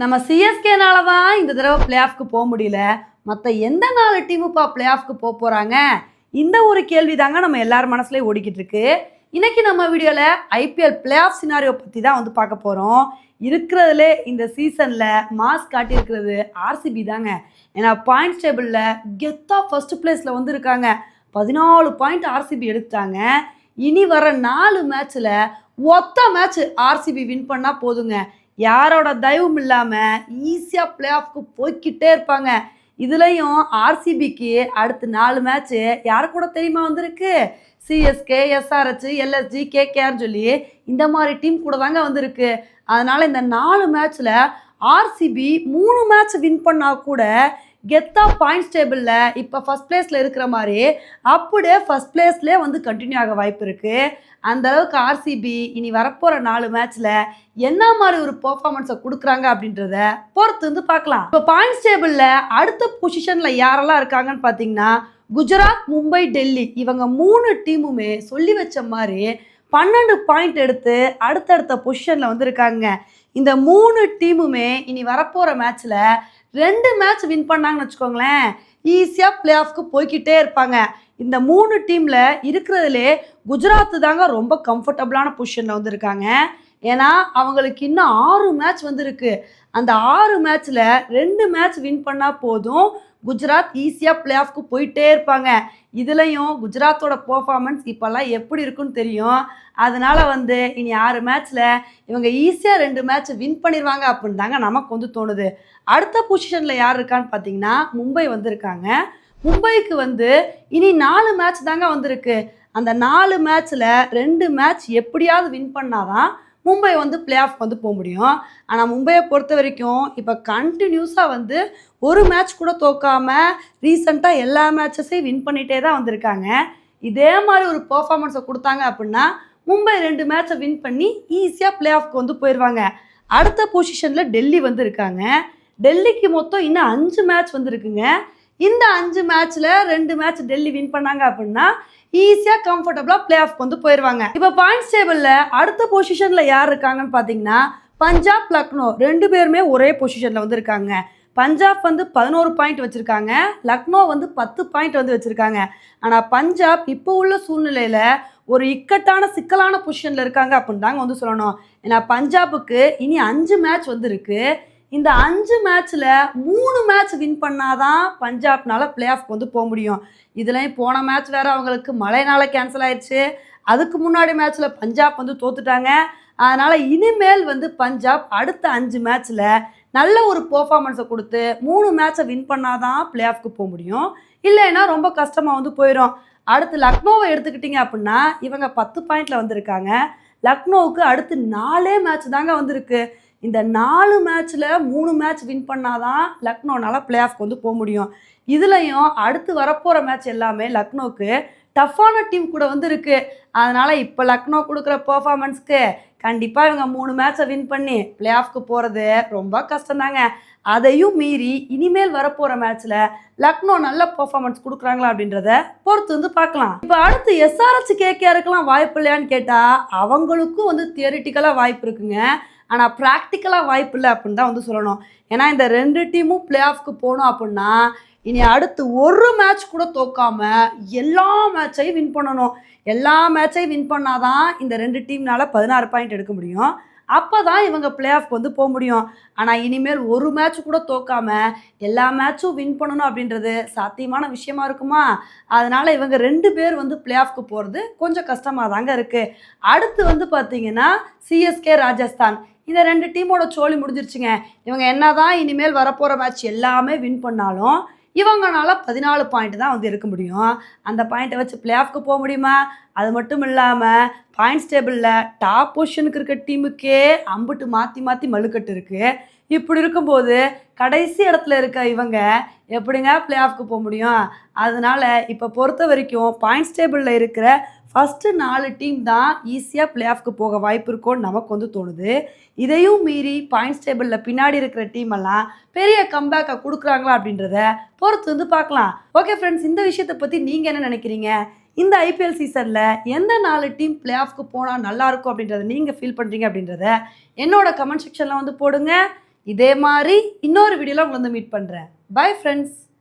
நம்ம சிஎஸ்கேனால தான் இந்த தடவை பிளே ஆஃப்க்கு போக முடியல? மற்ற எந்த நாலு டீமுப்பா பிளே ஆஃப்க்கு போக போகிறாங்க இந்த ஒரு கேள்வி தாங்க நம்ம எல்லார் மனசுலேயும் ஓடிக்கிட்டு இருக்கு இன்னைக்கு நம்ம வீடியோவில் ஐபிஎல் பிளே ஆஃப் சினாரியோ பற்றி தான் வந்து பார்க்க போகிறோம் இருக்கிறதுல இந்த சீசனில் மாஸ் காட்டியிருக்கிறது ஆர்சிபி தாங்க. ஏன்னா பாயிண்ட்ஸ் டேபிளில் கெத்தாக ஃபர்ஸ்ட் பிளேஸில் வந்து இருக்காங்க பதினாலு பாயிண்ட் ஆர்சிபி எடுத்தாங்க இனி வர நாலு மேட்ச்சில் ஒத்த மேட்ச் ஆர்சிபி வின் பண்ணால் போதுங்க. யாரோட தயவும் இல்லாமல் ஈஸியாக பிளே ஆஃப்க்கு போய்க்கிட்டே இருப்பாங்க. இதுலேயும் ஆர்சிபிக்கு அடுத்து நாலு மேட்ச்சு யார் கூட தெரியுமா வந்திருக்கு? சிஎஸ்கே எஸ்ஆர்ஹெச் எல்எஸ்ஜி கேகேஆர்னு சொல்லி இந்த மாதிரி டீம் கூட தாங்க வந்திருக்கு. அதனால் இந்த நாலு மேட்ச்சில் ஆர்சிபி மூணு மேட்ச் வின் பண்ணால் கூட கெத்தா பாயிண்ட்ஸ் டேபிளில் இப்போ ஃபஸ்ட் பிளேஸில் இருக்கிற மாதிரி அப்படியே ஃபஸ்ட் பிளேஸ்லேயே வந்து கண்டினியூ ஆக வாய்ப்பு இருக்குது அந்த அளவுக்கு ஆர்சிபி இனி வரப்போகிற நாலு மேட்ச்சில் என்ன மாதிரி ஒரு பெர்ஃபார்மன்ஸை கொடுக்குறாங்க அப்படின்றத பொறுத்து வந்து பார்க்கலாம். இப்போ பாயிண்ட்ஸ் டேபிளில் அடுத்த பொசிஷனில் யாரெல்லாம் இருக்காங்கன்னு பார்த்தீங்கன்னா குஜராத் மும்பை டெல்லி இவங்க மூணு டீமுமே சொல்லி வச்ச மாதிரி பன்னெண்டு பாயிண்ட் எடுத்து அடுத்தடுத்த பொசிஷனில் வந்து இருக்காங்க இந்த மூணு டீமுமே இனி வரப்போகிற மேட்ச்சில் ரெண்டு மேட்ச் வின் பண்ணாங்கன்னு வச்சுக்கோங்களேன் ஈஸியாக பிளே ஆஃப்க்கு போய்க்கிட்டே இருப்பாங்க. இந்த மூணு டீமில் இருக்கிறதுலே குஜராத்து தாங்க ரொம்ப கம்ஃபர்டபுளான பொசிஷனில் வந்திருக்காங்க. ஏன்னா அவங்களுக்கு இன்னும் ஆறு மேட்ச் வந்துருக்கு. அந்த ஆறு மேட்ச்சில் ரெண்டு மேட்ச் வின் பண்ணால் போதும் குஜராத் ஈஸியாக பிளே ஆஃப்க்கு போயிட்டே இருப்பாங்க. இதுலேயும் குஜராத்தோட பர்ஃபார்மன்ஸ் இப்போல்லாம் எப்படி இருக்குன்னு தெரியும். அதனால் வந்து இனி ஆறு மேட்ச்சில் இவங்க ஈஸியாக ரெண்டு மேட்ச் வின் பண்ணிடுவாங்க அப்படின்னு தாங்க நமக்கு வந்து தோணுது. அடுத்த பொசிஷனில் யார் இருக்கான்னு பார்த்தீங்கன்னா மும்பை வந்திருக்காங்க. மும்பைக்கு வந்து இனி நாலு மேட்ச் தாங்க வந்திருக்கு. அந்த நாலு மேட்ச்சில் ரெண்டு மேட்ச் எப்படியாவது வின் பண்ணாதான் மும்பை வந்து பிளே ஆஃப் வந்து போக முடியும். ஆனால் மும்பையை பொறுத்த வரைக்கும் இப்போ கண்டினியூஸாக வந்து ஒரு மேட்ச் கூட தோக்காமல் ரீசெண்டாக எல்லா மேட்சஸையும் வின் பண்ணிகிட்டே தான் வந்திருக்காங்க. இதே மாதிரி ஒரு பர்ஃபார்மன்ஸை கொடுத்தாங்க அப்படின்னா மும்பை ரெண்டு மேட்சை வின் பண்ணி ஈஸியாக பிளே ஆஃப்க்கு வந்து போயிடுவாங்க அடுத்த பொசிஷனில் டெல்லி வந்து இருக்காங்க. டெல்லிக்கு மொத்தம் இன்னும் அஞ்சு மேட்ச் வந்துருக்குங்க. இந்த அஞ்சு மேட்ச்சில் ரெண்டு மேட்ச் டெல்லி வின் பண்ணாங்க அப்படின்னா ஈஸியாக கம்ஃபர்டபுளாக பிளே ஆஃப் வந்து போயிடுவாங்க இப்போ பாயிண்ட்ஸ் டேபிளில் அடுத்த பொசிஷனில் யார் இருக்காங்கன்னு பார்த்தீங்கன்னா பஞ்சாப் லக்னோ ரெண்டு பேருமே ஒரே பொசிஷனில் வந்து இருக்காங்க பஞ்சாப் வந்து பதினோரு பாயிண்ட் வச்சுருக்காங்க. லக்னோ வந்து பத்து பாயிண்ட் வந்து வச்சுருக்காங்க. ஆனால் பஞ்சாப் இப்போ உள்ள சூழ்நிலையில் ஒரு இக்கட்டான சிக்கலான பொசிஷனில் இருக்காங்க அப்படின்னு தாங்க வந்து சொல்லணும். ஏன்னா பஞ்சாபுக்கு இனி அஞ்சு மேட்ச் வந்து இருக்குது இந்த அஞ்சு மேட்ச்சில் மூணு மேட்ச் வின் பண்ணாதான் பஞ்சாப்னால பிளே ஆஃப் வந்து போக முடியும். இதுலேயும் போன மேட்ச் வேறு அவங்களுக்கு மழைனால கேன்சல் ஆயிடுச்சு. அதுக்கு முன்னாடி மேட்ச்சில் பஞ்சாப் வந்து தோத்துட்டாங்க. அதனால் இனிமேல் வந்து பஞ்சாப் அடுத்த அஞ்சு மேட்ச்சில் நல்ல ஒரு பர்ஃபார்மன்ஸை கொடுத்து மூணு மேட்ச்சை வின் பண்ணாதான் பிளே ஆஃப்க்கு போக முடியும். இல்லைன்னா ரொம்ப கஷ்டமாக வந்து போயிடும் அடுத்து லக்னோவை எடுத்துக்கிட்டிங்க அப்படின்னா இவங்க பத்து பாயிண்டில் வந்திருக்காங்க. லக்னோவுக்கு அடுத்து நாலே மேட்ச் தாங்க வந்திருக்கு. இந்த நாலு மேட்ச்சில் மூணு மேட்ச் வின் பண்ணாதான் லக்னோனால பிளே ஆஃப்க்கு வந்து போக முடியும். இதுலேயும் அடுத்து வரப்போகிற மேட்ச் எல்லாமே லக்னோவுக்கு டஃப்பான டீம் கூட வந்து இருக்கு. அதனால் இப்போ லக்னோ கொடுக்குற பர்ஃபார்மன்ஸ்க்கு கண்டிப்பாக இவங்க மூணு மேட்ச்சை வின் பண்ணி பிளே ஆஃப்க்கு போகிறது ரொம்ப கஷ்டந்தாங்க அதையும் மீறி இனிமேல் வரப்போகிற மேட்ச்சில் லக்னோ நல்ல பர்ஃபார்மன்ஸ் கொடுக்குறாங்களா அப்படின்றத பொறுத்து வந்து பார்க்கலாம். இப்போ அடுத்து எஸ்ஆர்எஸ் கேகேஆருக்கெல்லாம் வாய்ப்பு இல்லையான்னு கேட்டால் அவங்களுக்கும் வந்து தியரிட்டிக்கலாக வாய்ப்பு இருக்குங்க. ஆனால் ப்ராக்டிக்கலாக வாய்ப்பு இல்லை அப்படின்னு தான் வந்து சொல்லணும். ஏன்னா இந்த ரெண்டு டீமும் பிளே ஆஃப்க்கு போகணும் அப்படின்னா இனி அடுத்து ஒரு மேட்ச் கூட தோக்காம எல்லா மேட்சையும் வின் பண்ணணும். எல்லா மேட்சையும் வின் பண்ணாதான் இந்த ரெண்டு டீம்னால பதினாறு பாயிண்ட் எடுக்க முடியும். அப்போ தான் இவங்க பிளே ஆஃப் வந்து போக முடியும். ஆனால் இனிமேல் ஒரு மேட்ச் கூட தோக்காம எல்லா மேட்சும் வின் பண்ணணும் அப்படின்றது சாத்தியமான விஷயமா இருக்குமா? அதனால் இவங்க ரெண்டு பேர் வந்து பிளே ஆஃப்க்கு போகிறது கொஞ்சம் கஷ்டமாக தாங்க இருக்குது அடுத்து வந்து பார்த்தீங்கன்னா சிஎஸ்கே ராஜஸ்தான். இந்த ரெண்டு டீமோட சோழி முடிஞ்சிருச்சுங்க. இவங்க என்ன தான் இனிமேல் வரப்போகிற மேட்ச் எல்லாமே வின் பண்ணாலும் இவங்கனால பதினாலு பாயிண்ட் தான் வந்து இருக்க முடியும். அந்த பாயிண்ட்டை வச்சு பிளே ஆஃப்க்கு போக முடியுமா? அது மட்டும் இல்லாமல் பாயிண்ட்ஸ் டேபிளில் டாப் பொசிஷனுக்கு இருக்க டீமுக்கே அம்புட்டு மாற்றி மாற்றி மழுக்கட்டு இருக்குது இப்படி இருக்கும்போது கடைசி இடத்துல இருக்க இவங்க எப்படிங்க பிளே ஆஃப்க்கு போக முடியும்? அதனால் இப்போ பொறுத்த வரைக்கும் பாயிண்ட்ஸ் டேபிளில் இருக்கிற ஃபஸ்ட்டு நாலு டீம் தான் ஈஸியாக பிளே ஆஃப்க்கு போக வாய்ப்பு இருக்கும்னு நமக்கு வந்து தோணுது. இதையும் மீறி பாயிண்ட்ஸ் டேபிளில் பின்னாடி இருக்கிற டீம் எல்லாம் பெரிய கம்பேக்கை கொடுக்குறாங்களா அப்படின்றத பொறுத்து வந்து பார்க்கலாம். ஓகே ஃப்ரெண்ட்ஸ் இந்த விஷயத்தை பற்றி நீங்கள் என்ன நினைக்கிறீங்க? இந்த ஐபிஎல் சீசனில் எந்த நாலு டீம் பிளே ஆஃப்க்கு போனால் நல்லாயிருக்கும் அப்படின்றத நீங்கள் ஃபீல் பண்ணுறீங்க அப்படின்றத என்னோட கமெண்ட் செக்ஷனில் வந்து போடுங்க. இதே மாதிரி இன்னொரு வீடியோவில் உங்களை வந்து மீட் பண்ணுறேன் பை ஃப்ரெண்ட்ஸ்